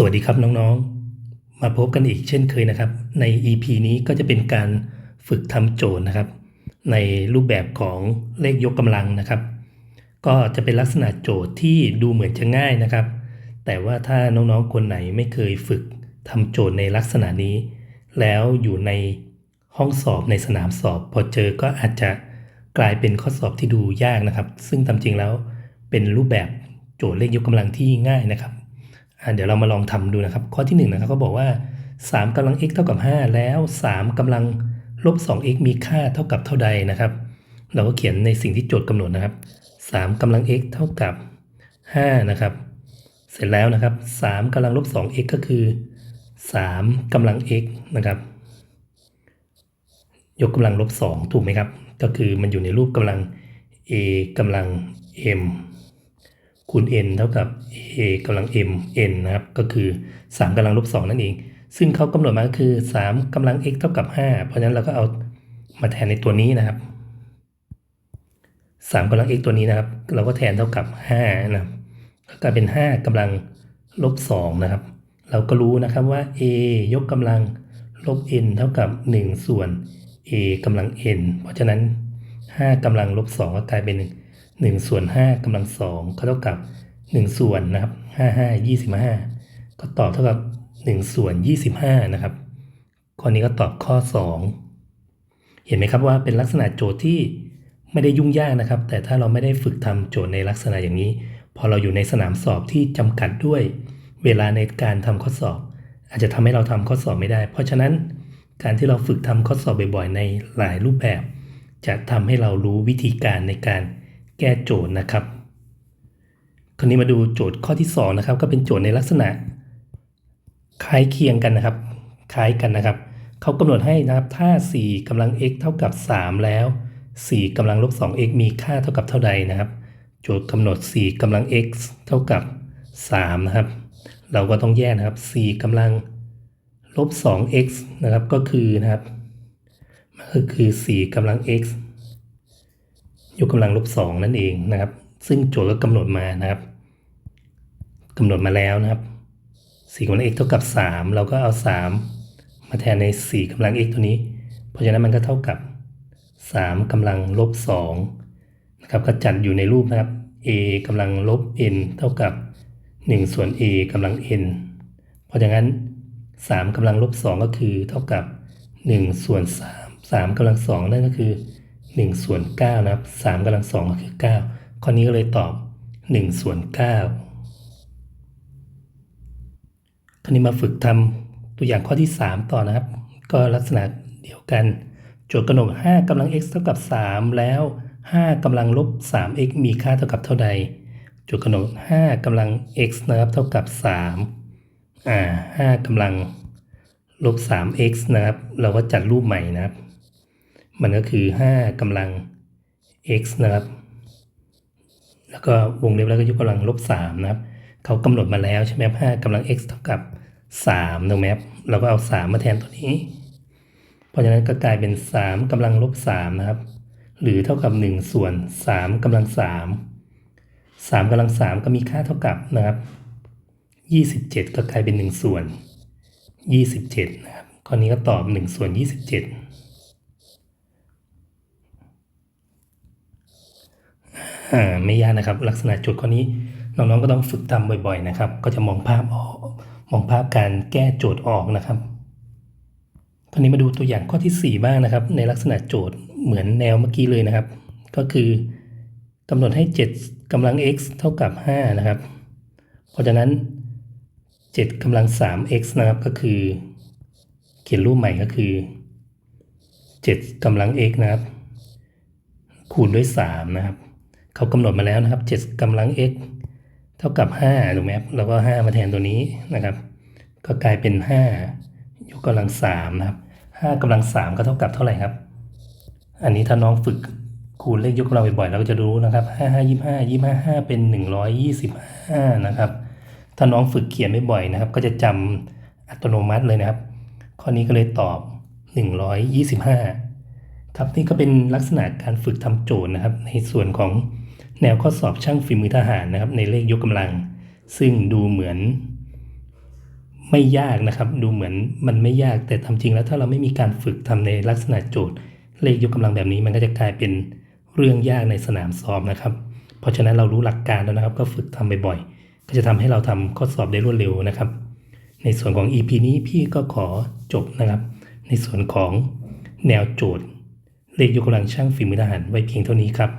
สวัสดีครับน้องๆ มาพบกันอีกเช่นเคยนะครับ ใน EP นี้ก็จะเป็นการฝึกทำโจทย์นะครับ ในรูปแบบของเลขยกกำลังนะครับ ก็จะเป็นลักษณะโจทย์ที่ดูเหมือนจะง่ายนะครับ แต่ว่าถ้าน้องๆ คนไหนไม่เคยฝึกทำโจทย์ในลักษณะนี้ แล้วอยู่ในห้องสอบในสนามสอบ พอเจอก็อาจจะกลายเป็นข้อสอบที่ดูยากนะครับ ซึ่งตามจริงแล้วเป็นรูปแบบโจทย์เลขยกกำลังที่ง่ายนะครับ เดี๋ยวเรามาลองทำดูนะครับ ข้อที่1นงนะครับก็บอกว่า 3กำลัง x เท่ากับ 5 แล้ว 3กำลังลบ 2x มีค่าเท่ากับเท่าใดนะครับ เราก็เขียนในสิ่งที่โจทย์กำหนดนะครับ 3กำลัง x เท่ากับ 5 นะครับ เสร็จแล้วนะครับ 3กำลังลบ 2x ก็คือ 3กำลัง x นะครับ ยกกำลังลบ 2 ถูกไหมครับ ก็คือมันอยู่ในรูปกำลัง a กำลัง m คูณ n เท่ากับ a กำลัง m n นะครับ ก็คือ 3กำลังลบ2นั่นเอง ซึ่งเขากำหนดมาก็คือ 3กำลัง x เท่ากับ 5 เพราะฉะนั้นเราก็เอามาแทนในตัวนี้นะครับ 3กำลัง x ตัวนี้นะครับ เราก็แทนเท่ากับ 5 นะครับก็กลายเป็น 5กำลังลบ2นะครับ เราก็รู้นะครับว่า a ยกกำลังลบ n เท่ากับ 1 ส่วน a กำลัง n เพราะฉะนั้น 5กำลังลบ2ก็กลายเป็น1 ส่วน5กำลัง2ก็เท่ากับ 1 ส่วนนะครับ55 25 ก็ตอบเท่ากับ 1 ส่วน 25 นะครับ ข้อนี้ก็ตอบข้อ 2 เห็นไหมครับว่าเป็นลักษณะโจทย์ที่ไม่ได้ยุ่งยากนะครับ แต่ถ้าเราไม่ได้ฝึกทำโจทย์ในลักษณะอย่างนี้ พอเราอยู่ในสนามสอบที่จำกัดด้วย เวลาในการทำข้อสอบ อาจจะทำให้เราทำข้อสอบไม่ได้ เพราะฉะนั้นการที่เราฝึกทำข้อสอบบ่อยๆ ในหลายรูปแบบ จะทำให้เรารู้วิธีการในการ แก้โจทย์นะครับ คราวนี้มาดูโจทย์ข้อที่ 2 นะครับ ก็เป็นโจทย์ในลักษณะ คล้ายเคียงกันนะครับ คล้ายกันนะครับ เขากำหนดให้นะครับ ถ้า 4กำลัง x เท่ากับ 3 แล้ว 4กำลังลบ 2x มีค่าเท่ากับเท่าใดนะครับ โจทย์กำหนด 4กำลัง x เท่ากับ 3 นะครับ เราก็ต้องแยกนะครับ 4กำลังลบ 2x นะครับ ก็คือนะครับก็คือ 4กำลัง x ยกกำลังลบ2นั่นเองนะครับ ซึ่งโจทย์ก็กำหนดมานะครับกำหนดมาแล้วนะครับ4กำลัง x เท่ากับ 3 เราก็เอา 3 มาแทนใน 4กำลัง x ตัวนี้ เพราะฉะนั้นมันก็เท่ากับ 3กำลังลบ2นะครับก็จัดอยู่ในรูปนะครับ a กำลังลบ n เท่ากับ 1 ส่วน a กำลัง n เพราะฉะนั้น 3กำลังลบ2ก็คือเท่ากับ 1 ส่วน 3 3กำลัง 2 นั่นก็คือ 1 ส่วน9นะครับ3กำลัง2ก็คือ 9 ข้อนี้ก็เลยตอบ 1 ส่วน9คราวนี้มาฝึกทำตัวอย่างข้อที่ 3 ต่อนะครับ ก็ลักษณะเดียวกัน โจทย์กำหนด5กำลัง x เท่ากับ 3 แล้ว 5กำลังลบ 3x มีค่าเท่ากับเท่าใด โจทย์กำหนด5กำลัง x นะครับเท่ากับ 3 อ่า5กำลังลบ 3x นะครับ เราก็จัดรูปใหม่นะครับ มันก็คือ 5กำลัง x นะครับ แล้วก็วงเล็บแล้วก็ยกกำลังลบ3นะครับเขากำหนดมาแล้วใช่ไหมครับ5กำลัง x เท่ากับ3ถูกไหมครับเราก็เอา 3 มาแทนตัวนี้ เพราะฉะนั้นก็กลายเป็น 3กำลังลบ3นะครับ หรือเท่ากับ 1 ส่วน 3กำลัง 3 3กำลัง 3 ก็มีค่าเท่ากับนะครับ 27 ก็กลายเป็น 1 ส่วน 27 นะครับข้อนี้ก็ตอบ 1 ส่วน 27 อ่า ไม่ยากนะครับ ลักษณะโจทย์ข้อนี้น้องๆก็ต้องฝึกทำบ่อยๆนะครับ ก็จะมองภาพออกมองภาพการแก้โจทย์ออกนะครับคราวนี้มาดูตัวอย่างข้อที่ 4 บ้างนะครับ ในลักษณะโจทย์เหมือนแนวเมื่อกี้เลยนะครับ ก็คือกำหนดให้ 7กำลัง x เท่ากับ 5 นะครับ เพราะฉะนั้น 7กำลัง 3x นะครับก็คือ เขียนรูปใหม่ก็คือ 7กำลัง x นะครับ คูณด้วย 3 นะครับ เขากำหนดมาแล้วนะครับ7กำลัง x เท่ากับ5ถูกไหมครับแล้วก็ 5 มาแทนตัวนี้นะครับ ก็กลายเป็น 5 ยกกำลัง3นะครับ5กำลัง 3 ก็เท่ากับเท่าไหร่ครับ อันนี้ถ้าน้องฝึกคูณเลขยกกำลังบ่อยๆเราก็จะรู้นะครับ5 5 25 25 5 เป็น 125 นะครับ ถ้าน้องฝึกเขียนบ่อยๆนะครับ ก็จะจำอัตโนมัติเลยนะครับ ข้อนี้ก็เลยตอบ 125 ครับนี่ก็เป็นลักษณะการฝึกทำโจทย์นะครับ ในส่วนของ แนวข้อสอบช่างฝีมือทหารนะครับ ในเลขยกกำลัง ซึ่งดูเหมือนไม่ยากนะครับ ดูเหมือนมันไม่ยากแต่ทำจริงแล้วถ้าเราไม่มีการฝึกทำในลักษณะโจทย์ เลขยกกำลังแบบนี้มันก็จะกลายเป็นเรื่องยากในสนามสอบนะครับ เพราะฉะนั้นเรารู้หลักการแล้วนะครับ ก็ฝึกทำบ่อยๆก็จะทำให้เราทำข้อสอบได้รวดเร็วนะครับ ในส่วนของ EP นี้พี่ก็ขอจบนะครับ ในส่วนของแนวโจทย์ เลขยกกำลังช่างฝีมือทหารไว้เพียงเท่านี้ครับ